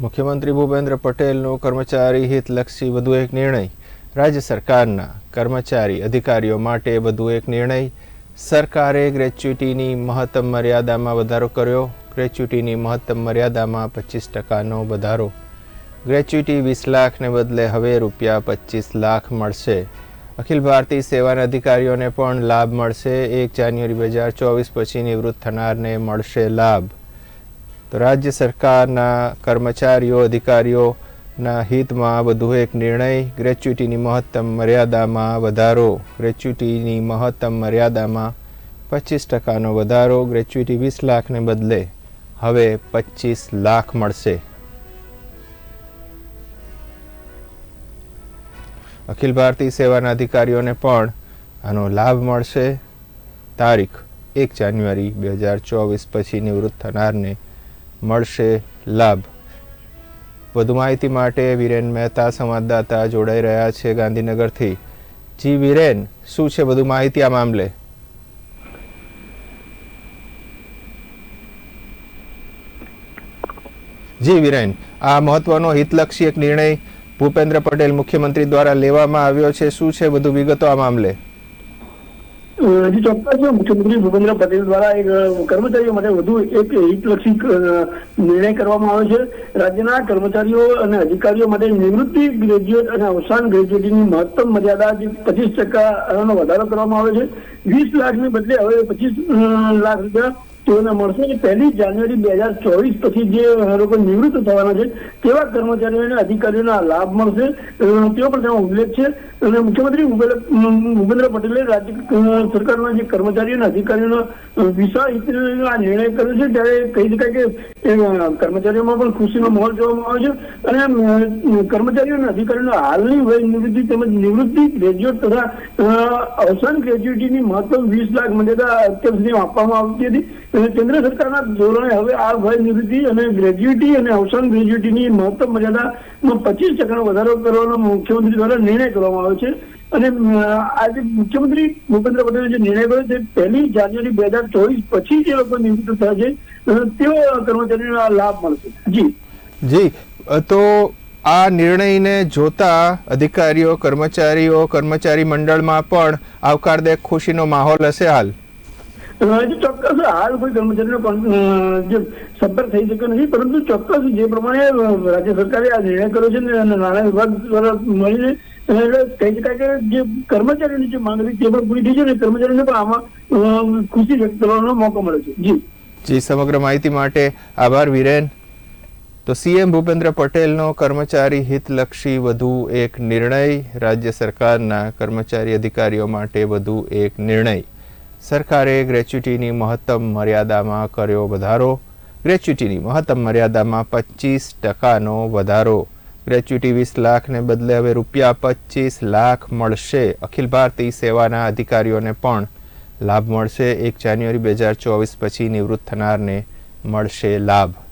મુખ્યમંત્રી ભૂપેન્દ્ર પટેલનો કર્મચારી હિતલક્ષી વધુ એક નિર્ણય. રાજ્ય સરકારના કર્મચારી અધિકારીઓ માટે વધુ એક નિર્ણય. સરકારે ગ્રેચ્યુટીની મહત્તમ મર્યાદામાં વધારો કર્યો. ગ્રેચ્યુટીની મહત્તમ મર્યાદામાં પચીસ ટકાનો વધારો. ગ્રેચ્યુટી વીસ લાખને બદલે હવે રૂપિયા પચીસ લાખ મળશે. અખિલ ભારતીય સેવાના અધિકારીઓને પણ લાભ મળશે. એક જાન્યુઆરી બે હજાર ચોવીસ પછી નિવૃત્ત થનારને મળશે લાભ. તો રાજ્ય સરકારના કર્મચારીઓ, અધિકારીઓના હિતમાં વધુ એક નિર્ણય ગ્રેચ્યુટીની મહત્તમ મર્યાદામાં વધારો. ગ્રેચ્યુટીની મહત્તમ મર્યાદામાં પચીસ ટકાનો વધારો ગ્રેચ્યુટી વીસ લાખને બદલે હવે પચીસ લાખ મળશે. અખિલ ભારતીય સેવાના અધિકારીઓને પણ આનો લાભ મળશે. તારીખ એક જાન્યુઆરી બે હજાર ચોવીસ પછી નિવૃત્ત થનારને મળશે લાભ. વધુ માહિતી માટે વિરેન મહેતા સંવાદદાતા જોડાઈ રહ્યા છે ગાંધીનગરથી. જી વિરેન, શું છે વધુ માહિતી આ મામલે? જી વિરેન, આ મહત્વનો હિતલક્ષી એક નિર્ણય ભૂપેન્દ્ર પટેલ મુખ્યમંત્રી દ્વારા લેવામાં આવ્યો છે. શું છે વધુ વિગતો આ મામલે? હજી ચોક્કસ મુખ્યમંત્રી ભૂપેન્દ્ર પટેલ દ્વારા એક કર્મચારીઓ માટે વધુ એક હિતલક્ષી નિર્ણય કરવામાં આવ્યો છે. રાજ્યના કર્મચારીઓ અને અધિકારીઓ માટે નિવૃત્તિ ગ્રેજ્યુએટ અને અવસાન ગ્રેજ્યુએટની મહત્તમ મર્યાદા જે પચીસ ટકાનો વધારો કરવામાં આવ્યો છે. વીસ લાખની બદલે હવે પચીસ લાખ રૂપિયા તેઓને મળશે પહેલી જાન્યુઆરી બે હજાર ચોવીસ પછી જે લોકો નિવૃત્ત થવાના છે, તેવા કર્મચારીઓ અને અધિકારીઓને લાભ મળશે. તેઓ પણ તેનો ઉલ્લેખ છે. અને મુખ્યમંત્રી ભૂપેન્દ્ર પટેલે રાજ્ય સરકારના જે કર્મચારીઓ અને અધિકારીઓનો વિશાળ હિતનો આ નિર્ણય કર્યો છે, ત્યારે કહી શકાય કે કર્મચારીઓમાં પણ ખુશીનો માહોલ જોવામાં આવે છે. અને કર્મચારીઓ અને અધિકારીઓને હાલની વય નિવૃત્તિ તેમજ નિવૃત્તિ ગ્રેજ્યુએટ તથા અવસાન ગ્રેજ્યુએટીની મહત્તમ વીસ લાખ મર્યાદા અત્યાર સુધી આપવામાં આવતી હતી. કેન્દ્ર સરકારના ધોરણે હવે આ વય નિવૃત્તિ અને ગ્રેજ્યુએટી અને અવસાન ગ્રેજ્યુએટીની મહત્તમ મર્યાદામાં પચીસ ટકાનો વધારો કરવાનો મુખ્યમંત્રી દ્વારા નિર્ણય કરવામાં આવ્યો છે. અને આજે મુખ્યમંત્રી ભૂપેન્દ્ર પટેલે જે નિર્ણય કર્યો છે, પહેલી જાન્યુઆરી બે હજાર ચોવીસ પછી જે લોકો નિવૃત્ત થયા છે તેઓ કર્મચારીઓને લાભ મળશે. જી. જી તો આ નિર્ણયને જોતા અધિકારીઓ, કર્મચારીઓ, કર્મચારી મંડળમાં પણ આવકારદાયક ખુશીનો માહોલ હશે હાલ. ચોક્કસ હાલ કોઈ કર્મચારીનો જે સંપર્ક થઈ શક્યો નથી, પરંતુ ચોક્કસ જે પ્રમાણે રાજ્ય સરકારે આ નિર્ણય કર્યો છે ને, અને નાણાં વિભાગ દ્વારા મળીને એટલે કહી શકાય કે જે કર્મચારીઓની જે માંગણી તે પણ પૂરી થઈ છે અને કર્મચારીઓને પણ આમાં ખુશી વ્યક્ત કરવાનો મોકો મળે છે. જી. જી, સમગ્ર માહિતી માટે આભાર, વિરેન. તો સીએમ ભૂપેન્દ્ર પટેલનો કર્મચારી હિતલક્ષી વધુ એક નિર્ણય, રાજ્ય સરકારના કર્મચારી અધિકારીઓ માટે વધુ એક નિર્ણય. સરકારે ગ્રેચ્યુટીની મહત્તમ મર્યાદામાં કર્યો વધારો. ગ્રેચ્યુટીની મહત્તમ મર્યાદામાં પચીસ ટકાનો વધારો. ગ્રેચ્યુટી વીસ લાખને બદલે હવે રૂપિયા પચીસ લાખ મળશે. અખિલ ભારતીય સેવાના અધિકારીઓને પણ લાભ મળશે. એક જાન્યુઆરી બે હજાર ચોવીસ પછી નિવૃત્ત થનારને મળશે લાભ.